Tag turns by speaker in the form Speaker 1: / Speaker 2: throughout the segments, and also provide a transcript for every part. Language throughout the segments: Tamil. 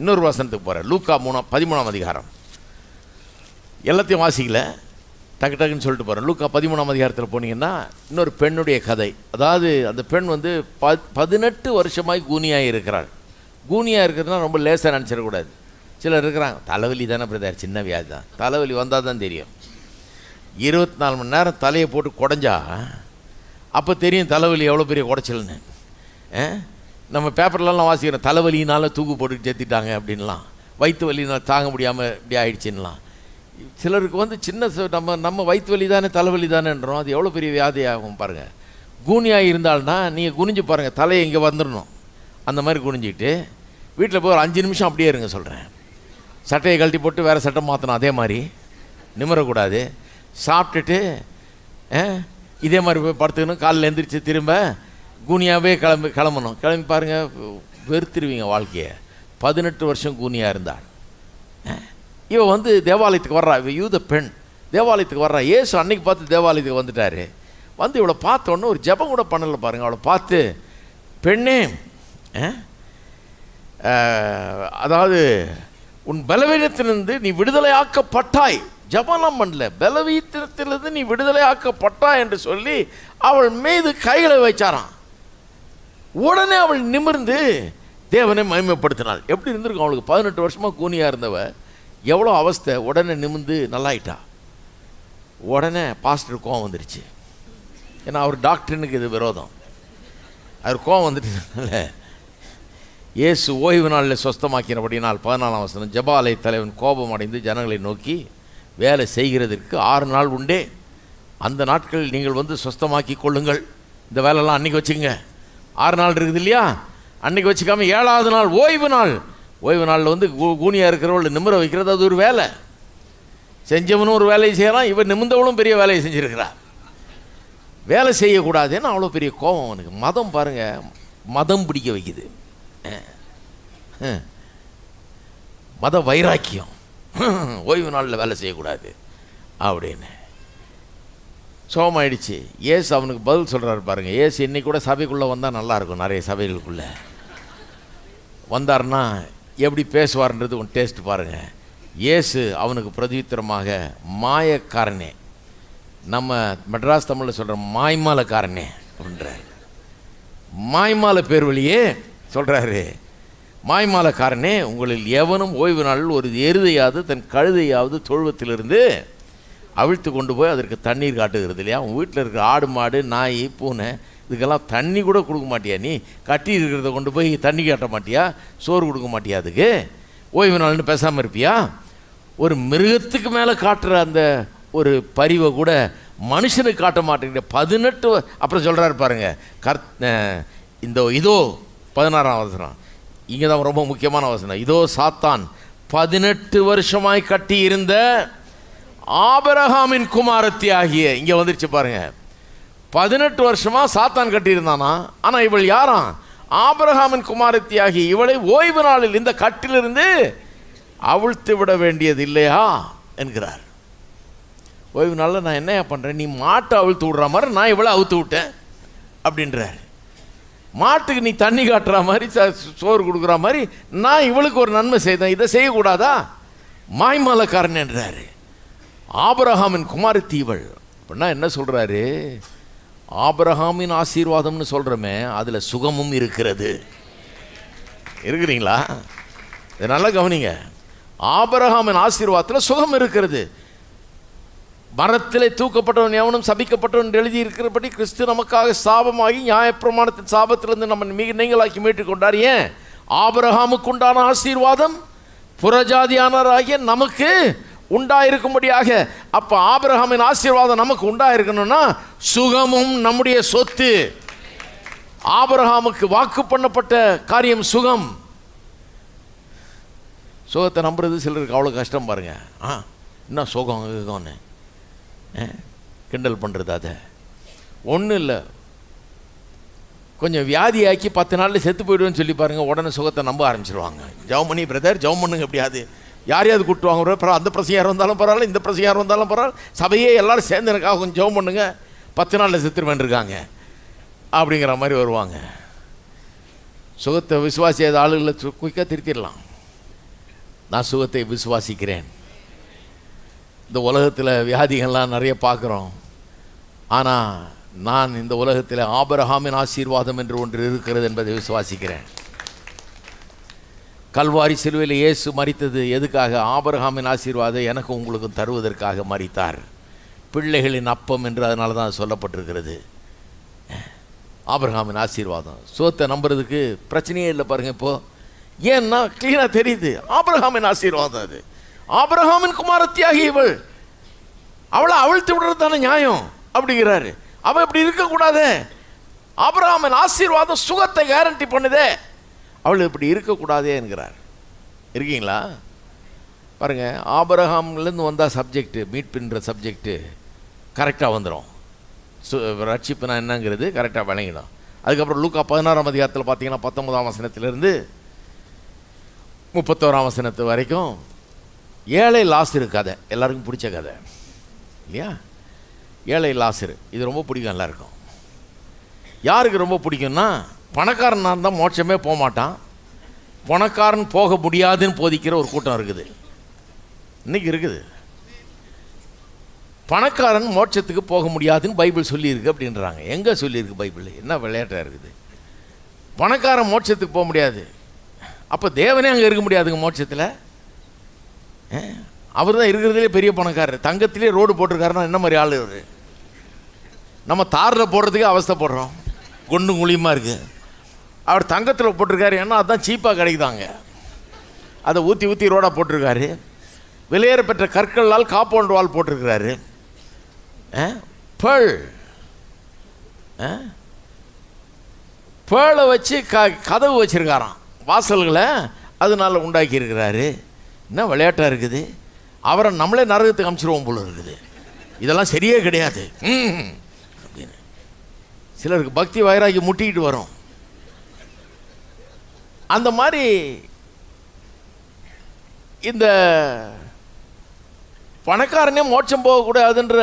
Speaker 1: இன்னொரு வசனத்துக்கு போகிறேன் லூக்கா மூணாம் பதிமூணாம் அதிகாரம். எல்லாத்தையும் வாசிக்கல. டக்கு டக்குன்னு சொல்லிட்டு போகிறேன் லூக்கா பதிமூணாம் அதிகாரத்தில் போனீங்கன்னா இன்னொரு பெண்ணுடைய கதை. அதாவது அந்த பெண் வந்து ப பதினெட்டு வருஷமாய் கூனியாக இருக்கிறாள். கூனியாக இருக்கிறதுனா ரொம்ப லேசாக நினச்சிடக்கூடாது சிலர் இருக்கிறாங்க தலைவலி தானே பிரதார் சின்ன வியாதி தான். தலைவலி வந்தால் தான் தெரியும். இருபத்தி நாலு மணி நேரம் தலையை போட்டு குடஞ்சா அப்போ தெரியும் தலைவலி எவ்வளோ பெரிய குடைச்சல்னு. ஆ? நம்ம பேப்பர்லலாம் வாசிக்கிறோம் தலைவலினால தூக்கு போட்டு சேர்த்திட்டாங்க அப்படின்லாம் வயிற்று வலினால் தாங்க முடியாமல் இப்படி ஆயிடுச்சுன்னலாம். சிலருக்கு வந்து சின்ன நம்ம நம்ம வயிற்று வலி தானே தலைவலி தானேன்றோம் அது எவ்வளோ பெரிய வியாதி ஆகும் பாருங்கள் கூனியாக இருந்தால்னா நீங்கள் குனிஞ்சு பாருங்கள் தலையை இங்கே வந்துடணும் அந்த மாதிரி குனிஞ்சிக்கிட்டு வீட்டில் போய் ஒரு அஞ்சு நிமிஷம் அப்படியே இருங்க சொல்கிறேன் சட்டையை கழட்டி போட்டு வேறு சட்டை மாற்றணும் அதே மாதிரி. நிமிரக்கூடாது. சாப்பிட்டுட்டு இதே மாதிரி போய் படுத்துக்கணும். காலையில் எந்திரிச்சு திரும்ப கூனியாகவே கிளம்பி கிளம்பணும். கிளம்பி பாருங்கள் வெறுத்துருவீங்க வாழ்க்கையை. பதினெட்டு வருஷம் கூனியாக இருந்தாள் இவன் வந்து தேவாலயத்துக்கு வர்றா. இவ யூத பெண். தேவாலயத்துக்கு வர்றா. ஏசு அன்னைக்கு பார்த்து தேவாலயத்துக்கு வந்துட்டார். வந்து இவளை பார்த்தோன்னே ஒரு ஜெபம் கூட பண்ணல பாருங்கள் அவளை பார்த்து பெண்ணே ஆ, அதாவது உன் பலவீனத்திலிருந்து நீ விடுதலையாக்கப்பட்டாய். ஜபனம் பண்ணல. பலவீனத்திலிருந்து நீ விடுதலையாக்கப்பட்டாய் என்று சொல்லி அவள் மீது கைகளை வைச்சாராம். உடனே அவள் நிமிர்ந்து தேவனை மகிமைப்படுத்தினாள். எப்படி இருந்திருக்கும்? அவளுக்கு பதினெட்டு வருஷமாக கூனியாக இருந்தவ எவ்வளோ அவஸ்தை உடனே நிமிர்ந்து நல்லாயிட்டா. உடனே பாஸ்டர் கோவம் வந்துருச்சு. ஏன்னா அவர் டாக்டர்னுக்கு இது விரோதம். அவர் கோவம் வந்துட்டதுனால இயேசு ஓய்வு நாளில் சொஸ்தமாக்கினபடினால் பதினாலாம் வசனம் ஜபாலய தலைவன் கோபம் அடைந்து ஜனங்களை நோக்கி வேலை செய்கிறதற்கு ஆறு நாள் உண்டே. அந்த நாட்களில் நீங்கள் வந்து சொஸ்தமாக்கி கொள்ளுங்கள். இந்த வேலைலாம் அன்றைக்கி வச்சுங்க ஆறு நாள் இருக்குது இல்லையா? அன்றைக்கி வச்சுக்காம ஏழாவது நாள் ஓய்வு நாள். ஓய்வு நாளில் வந்து கூ கூனியாக இருக்கிறவள் நிமிர வைக்கிறது அது ஒரு வேலை. செஞ்சவனும் ஒரு வேலையை செய்யலாம் இவன் நிமிர்ந்தவளும் பெரிய வேலையை செஞ்சிருக்கிறார் வேலை செய்யக்கூடாதுன்னு அவ்வளோ பெரிய கோபம் அவனுக்கு. மதம் பாருங்கள் மதம் பிடிக்க வைக்குது. மத வைராக்கியம். ஓய்வு நாளில் வேலை செய்யக்கூடாது. அப்படின்னு. சோகமாயிடுச்சு ஏசு அவனுக்கு பதில் சொல்கிறாரு பாருங்கள் ஏசு இன்னைக்கு கூட சபைக்குள்ளே வந்தால் நல்லாயிருக்கும் நிறைய சபைகளுக்குள்ளே. வந்தாருன்னா எப்படி பேசுவார்ன்றது ஒன்று டேஸ்ட் பாருங்கள் ஏசு அவனுக்கு பிரதித்திரமாக மாயக்காரனே. நம்ம மெட்ராஸ் தமிழில் சொல்கிற மாய்மாலக்காரனே அப்படின்றார். மாய்மால பேர் வழியே சொல்கிறாரு மாய்மாலக்காரனே உங்களில் எவனும் ஓய்வு நாளில் ஒரு எருதையாவது தன் கழுதையாவது தொழுவத்திலிருந்து அவிழ்த்து கொண்டு போய் அதற்கு தண்ணீர் காட்டுகிறது இல்லையா? உன் வீட்டில் இருக்கிற ஆடு மாடு நாய் பூனை இதுக்கெல்லாம் தண்ணி கூட கொடுக்க மாட்டியா நீ? கட்டி இருக்கிறத கொண்டு போய் தண்ணி காட்ட மாட்டியா? சோறு கொடுக்க மாட்டியா அதுக்கு? ஓய்வு நாள்னு பேசாமல் இருப்பியா? ஒரு மிருகத்துக்கு மேலே காட்டுற அந்த ஒரு பரிவை கூட மனுஷனுக்கு காட்ட மாட்டேங்கிற பதினெட்டு அப்புறம் சொல்கிறாரு பாருங்க கர் இந்த இதோ பதினாறாம் வசனம். இங்கே தான் ரொம்ப முக்கியமான வசனம். இதோ சாத்தான் பதினெட்டு வருஷமாய் கட்டி இருந்த ஆபரகாமின் குமாரத்தி ஆகிய இங்கே வந்துருச்சு பாருங்க. பதினெட்டு வருஷமாக சாத்தான் கட்டியிருந்தானா? ஆனால் இவள் யாரா? ஆபரகாமின் குமாரத்தி ஆகிய இவளை ஓய்வு நாளில் இந்த கட்டிலிருந்து அவிழ்த்து விட வேண்டியது இல்லையா? என்கிறார். ஓய்வு நாளில் நான் என்னையா பண்ணுறேன் நீ மாட்டை அவிழ்த்து விடுற மாதிரி நான் இவளை அவுத்து விட்டேன் அப்படின்றார். மாட்டுக்கு நீ தண்ணி காட்டுற மாதிரி ச- சோறு கொடுக்குற மாதிரி நான் இவளுக்கு ஒரு நன்மை செய்தேன். இதை செய்யக்கூடாதா? மாய்மலக்காரன் என்றார். ஆபரகாமின் குமாரத்தி இவள். அப்படின்னா என்ன சொல்கிறாரு ஆபரகாமின் ஆசீர்வாதம்னு சொல்கிறோமே அதில் சுகமும் இருக்கிறது. இருக்கிறீங்களா இது நல்லா கவனிங்க. ஆபரகாமின் ஆசீர்வாதத்தில் சுகம் இருக்கிறது. மரத்திலே தூக்கப்பட்டவன் எவனும் சபிக்கப்பட்டவன் எழுதி இருக்கிறபடி கிறிஸ்து நமக்காக சாபமாகி நியாயப்பிரமாணத்தின் சாபத்திலிருந்து நம்ம மிக நீங்களாக்கி மீட்டுக் கொண்டார். ஏன்? ஆபரகாமுக்குண்டான ஆசீர்வாதம் புறஜாதியானராகிய நமக்கு உண்டாயிருக்கும்படியாக அப்போ ஆபிரகாமின் ஆசீர்வாதம் நமக்கு உண்டாயிருக்கணும்னா சுகமும் நம்முடைய சொத்து. ஆபிரகாமுக்கு வாக்கு பண்ணப்பட்ட காரியம் சுகம். சுகத்தை நம்புறது சிலருக்கு அவ்வளோ கஷ்டம் பாருங்க. ஆ என்ன சுகம் சுகம்னு ஆ, கிண்டல் பண்ணுறது அதை. ஒன்றும் இல்லை. கொஞ்சம் வியாதியாக்கி பத்து நாளில் செத்து போயிடுவேன்னு சொல்லி பாருங்க உடனே சுகத்தை நம்ப ஆரம்பிச்சிருவாங்க. ஜெபம் பண்ணி பிரதர் ஜெபம் பண்ணுங்க எப்படியாது யாரையாவது கூட்டுவாங்க bro. அப்புறம் அந்த பிரசங்க யார் வந்தாலும் பரவாயில்ல இந்த பிரசங்க யார் வந்தாலும் பரவாயில்ல. சபையே எல்லாரும் சேர்ந்து எனக்காக கொஞ்சம் ஜெபம் பண்ணுங்க. பத்து நாளில் செத்துருவேன் இருக்காங்க. அப்படிங்கிற மாதிரி வருவாங்க. சுகத்தை விசுவாசியாத ஆளுகளை குயிக்காக திருத்திடலாம். நான் சுகத்தை விசுவாசிக்கிறேன். இந்த உலகத்தில் வியாதிகள்லாம் நிறைய பார்க்குறோம். ஆனால் நான் இந்த உலகத்தில் ஆபரகாமின் ஆசீர்வாதம் என்று ஒன்று இருக்கிறது என்பதை விசுவாசிக்கிறேன். கல்வாரி சிலுவையில் இயேசு மறித்தது எதுக்காக? ஆபரகாமின் ஆசீர்வாதம் எனக்கும் உங்களுக்கும் தருவதற்காக மறித்தார் பிள்ளைகளின் அப்பம் என்று அதனால தான் சொல்லப்பட்டிருக்கிறது. ஆபரகாமின் ஆசீர்வாதம். சோத்தை நம்புறதுக்கு பிரச்சனையே இல்லை பாருங்க இப்போ. ஏன்னா கிளீனாக தெரியுது. ஆபரகாமின் ஆசீர்வாதம் அது. ஆபரகாமின் குமாரத்தியாகி இவள். அவளை அவிழ்த்து விடுறது தானே நியாயம்? அப்படிங்கிறாரு. அவள் இப்படி இருக்கக்கூடாதே. ஆபரகாமின் ஆசீர்வாதம் சுகத்தை கேரண்டி பண்ணுதே. அவள் இப்படி இருக்கக்கூடாதே என்கிறார். இருக்கீங்களா? பாருங்கள் ஆபரகாம்லேருந்து வந்தால் சப்ஜெக்ட்டு மீட்பின்ற சப்ஜெக்ட்டு கரெக்டாக வந்துடும் சு ரட்சிப்புனா என்னங்கிறது கரெக்டாக விளங்கிடும். அதுக்கப்புறம் லூக்கா பதினாறாம் அதிகாரத்தில் பார்த்தீங்கன்னா பத்தொன்பதாம் வசனத்திலேருந்து முப்பத்தோராம் வசனத்து வரைக்கும் ஏழை லாஸ்ரு கதை. எல்லாருக்கும் பிடிச்ச கதை. இல்லையா? ஏழை லாசரு. இது ரொம்ப பிடிக்கும் எல்லாருக்கும். யாருக்கு ரொம்ப பிடிக்கும்னா பணக்காரனாக இருந்தால் மோட்சமே போக மாட்டான். பணக்காரன் போக முடியாதுன்னு போதிக்கிற ஒரு கூட்டம் இருக்குது. இன்றைக்கி இருக்குது. பணக்காரன் மோட்சத்துக்கு போக முடியாதுன்னு பைபிள் சொல்லியிருக்கு அப்படின்றாங்க. எங்கே சொல்லியிருக்கு பைபிள்? என்ன விளையாட்டாக இருக்குது? பணக்காரன் மோட்சத்துக்கு போக முடியாது. அப்போ தேவனே அங்கே இருக்க முடியாதுங்க மோட்சத்தில்? அவர் தான் இருக்கிறதுலே பெரிய பணக்காரர். தங்கத்திலே ரோடு போட்டிருக்காருன்னா என்ன மாதிரி ஆள் இவர்? நம்ம தாரில் போடுறதுக்கே அவஸ்தைப்படுறோம் குண்டும் குழியுமா இருக்குது அவர் தங்கத்தில் போட்டிருக்காரு. ஏன்னா அதுதான் சீப்பாக கிடைக்குதாங்க. அதை ஊற்றி ஊற்றி ரோடாக போட்டிருக்காரு. விலையேற பெற்ற கற்களால் காம்பவுண்ட் வால் போட்டிருக்கிறாரு. பேள் பேளை வச்சு க கதவு வச்சுருக்காராம். வாசல்களை அதனால் உண்டாக்கி இருக்கிறாரு என்ன விளையாட்டாக இருக்குது? அவரை நம்மளே நரகத்துக்கு அமைச்சிருவோம் போல இருக்குது. இதெல்லாம் சரியே கிடையாது. ம் அப்படின்னு. சிலருக்கு பக்தி வைராகி முட்டிக்கிட்டு வரும். அந்த மாதிரி இந்த பணக்காரனே மோட்சம் போகக்கூடாதுன்ற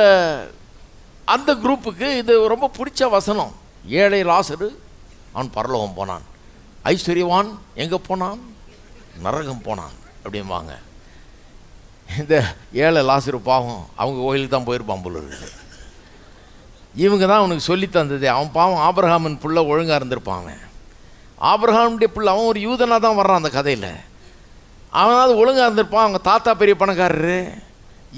Speaker 1: அந்த குரூப்புக்கு இது ரொம்ப பிடிச்ச வசனம். ஏழை லாசரு அவன் பரலோகம் போனான். ஐஸ்வர்யவான் எங்கே போனான்? நரகம் போனான் அப்படிம்பாங்க. இந்த ஏழை லாசரு பாவம் அவங்க கோயிலுக்கு தான் போயிருப்பான் போல இருக்குது இவங்க தான் அவனுக்கு சொல்லி தந்தது. அவன் பாவம் ஆபரகாமன் புள்ள ஒழுங்காக இருந்திருப்பான் அவன். ஆபிரகாமுடைய பிள்ளை அவன் ஒரு யூதனாக தான் வர்றான் அந்த கதையில். அவனாவது ஒழுங்காக இருந்திருப்பான் அவங்க தாத்தா பெரிய பணக்காரரு.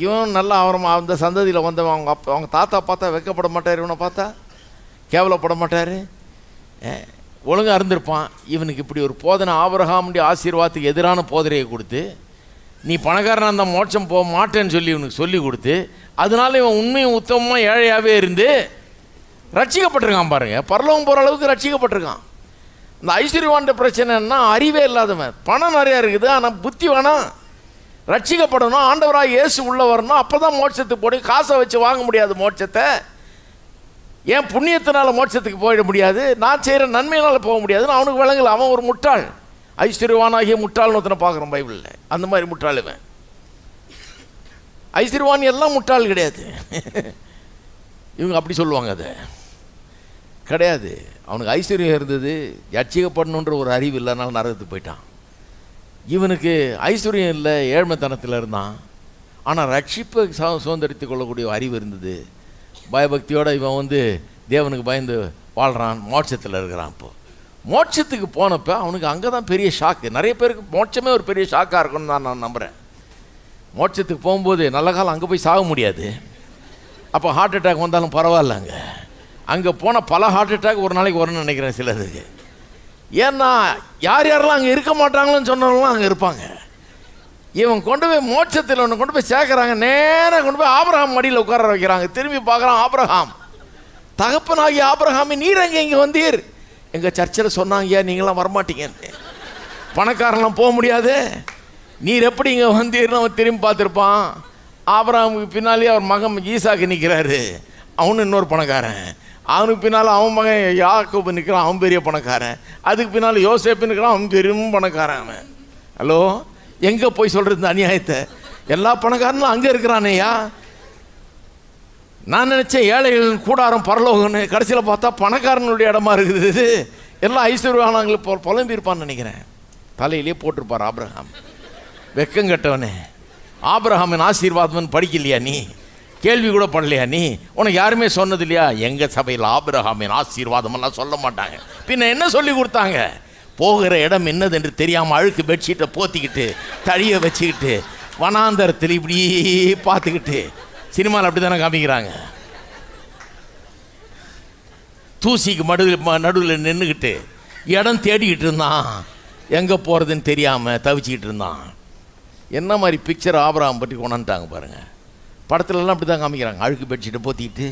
Speaker 1: இவன் நல்லா அவரமாக அந்த சந்ததியில் வந்தவன் அவங்க அப்பா அவங்க தாத்தா பார்த்தா வெக்கப்பட மாட்டார் இவனை பார்த்தா கேவலப்பட மாட்டார். ஒழுங்காக இருந்திருப்பான். இவனுக்கு இப்படி ஒரு போதனை ஆபரகாமுடைய ஆசீர்வாதத்துக்கு எதிரான போதனையை கொடுத்து நீ பணக்காரனாக இருந்தால் மோட்சம் போக மாட்டேன்னு சொல்லி இவனுக்கு சொல்லி கொடுத்து அதனால இவன் உண்மையும் உத்தமமாக ஏழையாகவே இருந்து ரட்சிக்கப்பட்டிருக்கான் பாருங்கள் பரலவம் போகிற அளவுக்கு ரட்சிக்கப்பட்டிருக்கான். இந்த ஐஸ்வர்யவான்ட பிரச்சனைன்னா அறிவே இல்லாதவன். பணம் நிறையா இருக்குது ஆனால் புத்தி வேணாம். ரட்சிக்கப்படணும் ஆண்டவராக இயேசு உள்ள வரணும் அப்போ தான் மோட்சத்துக்கு போய் காசை வச்சு வாங்க முடியாது மோட்சத்தை. ஏன் புண்ணியத்தினால் மோட்சத்துக்கு போயிட முடியாது? நான் செய்கிற நன்மையினால் போக முடியாதுன்னு அவனுக்கு விளங்கல அவன் ஒரு முட்டாள். ஐஸ்வர்யவானாகிய முட்டாள்னு ஒருத்தனை பார்க்குறோம் பைபிளில். அந்த மாதிரி முட்டாள் இவன். ஐஸ்வர்யவான் எல்லாம் முட்டாள் கிடையாது. இவங்க அப்படி சொல்லுவாங்க அதை. கிடையாது. அவனுக்கு ஐஸ்வர்யம் இருந்தது. யட்சிக்கப்படணுன்ற ஒரு அறிவு இல்லைனாலும் நரகத்துக்கு போயிட்டான். இவனுக்கு ஐஸ்வர்யம் இல்லை ஏழ்மைத்தனத்தில் இருந்தான். ஆனால் ரட்சிப்பை சு சுதந்திரித்து கொள்ளக்கூடிய அறிவு இருந்தது. பயபக்தியோடு இவன் வந்து தேவனுக்கு பயந்து வாழ்கிறான் மோட்சத்தில் இருக்கிறான் இப்போ. மோட்சத்துக்கு போனப்போ அவனுக்கு அங்கே தான் பெரிய ஷாக்கு நிறைய பேருக்கு மோட்சமே ஒரு பெரிய ஷாக்காக இருக்கும்னு தான் நான் நம்புகிறேன் மோட்சத்துக்கு போகும்போது நல்ல காலம் அங்கே போய் சாக முடியாது. அப்போ ஹார்ட் அட்டாக் வந்தாலும் பரவாயில்ல அங்கே அங்கே போன பல ஹார்ட் அட்டாக் ஒரு நாளைக்கு வரும்னு நினைக்கிறேன் சிலருக்கு ஏன்னா யார் யாரெல்லாம் அங்கே இருக்க மாட்டாங்களோன்னு சொன்னவங்களாம் அங்கே இருப்பாங்க. இவன் கொண்டு போய் மோட்சத்தில் ஒன்று கொண்டு போய் சேர்க்குறாங்க நேராக கொண்டு போய் ஆபரகாம் மடியில் உட்கார வைக்கிறாங்க. திரும்பி பார்க்குறான் ஆபரகாம். தகப்பனாகி ஆபரகாமி நீர் அங்கே இங்கே வந்தீர்? எங்கள் சர்ச்சில் சொன்னாங்க ஏன் நீங்களாம் வரமாட்டீங்கன்னு பணக்காரன்லாம் போக முடியாது. நீர் எப்படி இங்கே வந்தீர்னு அவன் திரும்பி பார்த்துருப்பான். ஆபரகாமுக்கு பின்னாலேயே அவர் மகன் ஈசாக்கு நிற்கிறாரு அவனு இன்னொரு பணக்காரன். அவனுக்கு பின்னால் அவன் மகன் யாக்கோபு நிற்கிறான் அவன் பெரிய பணக்காரன். அதுக்கு பின்னால் யோசேப்பு நிற்கிறான் அவன் பெரும் பணக்காரன் அவன். ஹலோ? எங்கே போய் சொல்கிறது இந்த அநியாயத்தை? எல்லா பணக்காரனும் அங்கே இருக்கிறானேயா நான் நினச்சேன் ஏழைகளின் கூடாரம் பரலோகம்னு. கடைசியில் பார்த்தா பணக்காரனுடைய இடமா இருக்குது. இது எல்லாம் ஐஸ்வர்யானவங்களை பொ புலம்பியிருப்பான்னு நினைக்கிறேன். தலையிலே போட்டிருப்பார் ஆப்ரஹாம் வெக்கம் கட்டவனே. ஆப்ரஹாமின் ஆசீர்வாதம்னு படிக்கலையா நீ? கேள்வி கூட பண்ணலையா நீ? உனக்கு யாருமே சொன்னது இல்லையா எங்கள் சபையில் ஆபிரகாமின் ஆசீர்வாதமெல்லாம் சொல்ல மாட்டாங்க. பின்ன என்ன சொல்லி கொடுத்தாங்க? போகிற இடம் என்னது என்று தெரியாமல் அழுக்கு பெட்ஷீட்டை போத்திக்கிட்டு தழிய வச்சுக்கிட்டு வனாந்தரத்தில் இப்படி பார்த்துக்கிட்டு சினிமாவில் அப்படி தானே காமிக்கிறாங்க? தூசிக்கு மடுவில் நடுவில் நின்றுக்கிட்டு இடம் தேடிக்கிட்டு இருந்தான். எங்கே போகிறதுன்னு தெரியாமல் தவிச்சிக்கிட்டு இருந்தான். என்ன மாதிரி பிக்சர் ஆபராம் பற்றி கொண்டாந்துட்டாங்க பாருங்கள் படத்துலலாம் அப்படி தான் காமிக்கிறாங்க. அழுக்கு பெட்ஷீட்டை போத்திக்கிட்டு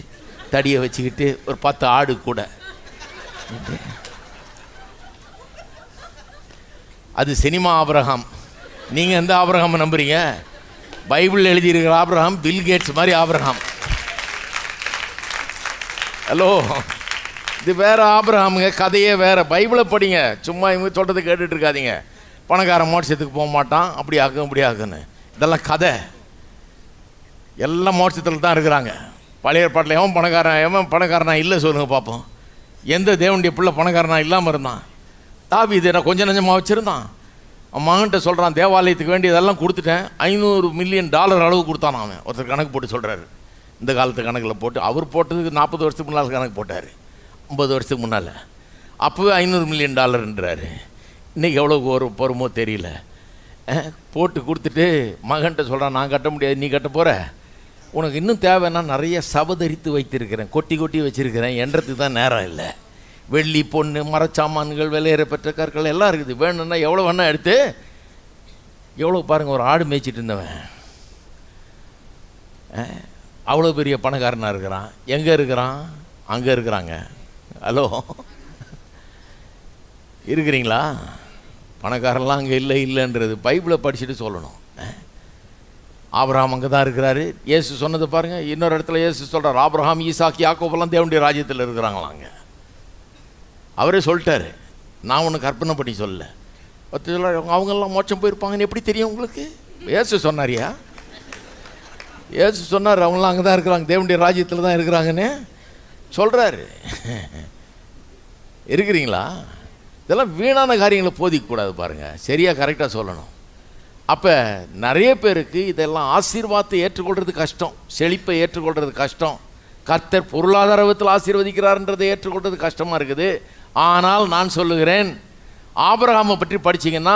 Speaker 1: தடியை வச்சுக்கிட்டு ஒரு பத்து ஆடு கூட. அது சினிமா ஆபிரகாம். நீங்கள் எந்த ஆபிரகாம் நம்புறீங்க? பைபிள் எழுதியிருக்கிற ஆபிரகாம் பில் கேட்ஸ் மாதிரி ஆபிரகாம். ஹலோ இது வேற ஆபிரகாமுங்க கதையே வேற. பைபிளை படிங்க. சும்மா இவங்க சொல்கிறத கேட்டுட்டு இருக்காதீங்க. பணக்காரன் மோட்சத்துக்கு போக மாட்டான். அப்படி ஆகும் இப்படி ஆகுன்னு இதெல்லாம் கதை. எல்லாம் மோட்சத்தில் தான் இருக்கிறாங்க. பழைய ஏற்பாட்டில் எவன் பணக்காரன் எவன் பணக்காரனா இல்லை சொல்லுங்கள் பார்ப்போம் எந்த தேவனுடைய பிள்ளை பணக்காரனா இல்லாமல் இருந்தான். தாவி இதை நான் கொஞ்சம் நஞ்சமாக வச்சுருந்தான். அவன் மகன்கிட்ட சொல்கிறான் தேவாலயத்துக்கு வேண்டியதெல்லாம் கொடுத்துட்டேன். ஐநூறு மில்லியன் டாலர் அளவு கொடுத்தான் அவன். ஒருத்தர் கணக்கு போட்டு சொல்கிறாரு இந்த காலத்து கணக்கில் போட்டு அவர் போட்டதுக்கு நாற்பது வருஷத்துக்கு முன்னால் கணக்கு போட்டார். ஐம்பது வருஷத்துக்கு முன்னால். அப்போவே ஐநூறு மில்லியன் டாலர்ன்றாரு. இன்றைக்கி எவ்வளோ ஒரு பொறுமோ தெரியல. போட்டு கொடுத்துட்டு மகன்கிட்ட சொல்கிறான் நான் கட்ட முடியாது நீ கட்ட போகிற உனக்கு இன்னும் தேவைன்னா நிறைய சபதரித்து வைத்திருக்கிறேன். கொட்டி கொட்டி வச்சிருக்கிறேன். என்றதுக்கு தான் நேரம் இல்லை. வெள்ளி பொண்ணு மரச்சாமான்கள் விலையேறப்பெற்ற கற்கள் எல்லாம் இருக்குது. வேணும்னா எவ்வளோ வேணால் எடுத்து எவ்வளோ பாருங்கள் ஒரு ஆடு மேய்ச்சிட்டு இருந்தவன். அவ்வளோ பெரிய பணக்காரனாக இருக்கிறான். எங்கே இருக்கிறான்? அங்கே இருக்கிறாங்க. ஹலோ? இருக்கிறீங்களா? பணக்காரன்லாம் அங்கே இல்லை இல்லைன்றது பைபிளை படிச்சுட்டு சொல்லணும். அஹ். அங்கே தான் இருக்கிறாரு. இயேசு சொன்னது பாருங்கள் இன்னொரு இடத்துல இயேசு சொல்கிறார் ஆப்ரஹாம் ஈசாக்கி யாக்கோபெல்லாம் தேவனுடைய ராஜ்யத்தில் இருக்கிறாங்களாம் அங்கே அவரே சொல்லிட்டாரு. நான் ஒன்று கற்பனை பண்ணி சொல்ல பத்து சொல்ல அவங்கெல்லாம் மோட்சம் போயிருப்பாங்கன்னு எப்படி தெரியும் உங்களுக்கு? இயேசு சொன்னாரியா? இயேசு சொன்னார் அவங்களாம் அங்கே தான் இருக்கிறாங்க தேவனுடைய ராஜ்யத்தில் தான் இருக்கிறாங்கன்னு. சொல்கிறாரு இருக்கிறீங்களா? இதெல்லாம் வீணான காரியங்களை போதிக்கக்கூடாது பாருங்கள் சரியாக கரெக்டாக சொல்லணும். அப்போ நிறைய பேருக்கு இதெல்லாம் ஆசீர்வாதத்தை ஏற்றுக்கொள்வது கஷ்டம் செழிப்பை ஏற்றுக்கொள்கிறது கஷ்டம். கர்த்தர் பொருளாதார விதத்தில் ஆசீர்வதிக்கிறார்ன்றதை ஏற்றுக்கொள்வது கஷ்டமாக இருக்குது. ஆனால் நான் சொல்லுகிறேன் ஆபரகாமை பற்றி படிச்சிங்கன்னா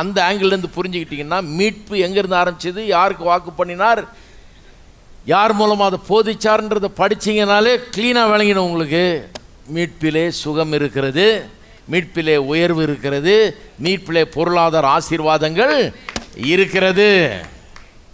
Speaker 1: அந்த ஆங்கிள்லேருந்து புரிஞ்சுக்கிட்டிங்கன்னா மீட்பு எங்கேருந்து ஆரம்பிச்சது யாருக்கு வாக்கு பண்ணினார் யார் மூலமாக அதை போதிச்சார்ன்றதை படிச்சிங்கனாலே க்ளீனாக விளங்கிடும் உங்களுக்கு. மீட்பிலே சுகம் இருக்கிறது மீட்பிலே உயர்வு இருக்கிறது மீட்பிலே பொருளாதார ஆசீர்வாதங்கள் இருக்கிறது.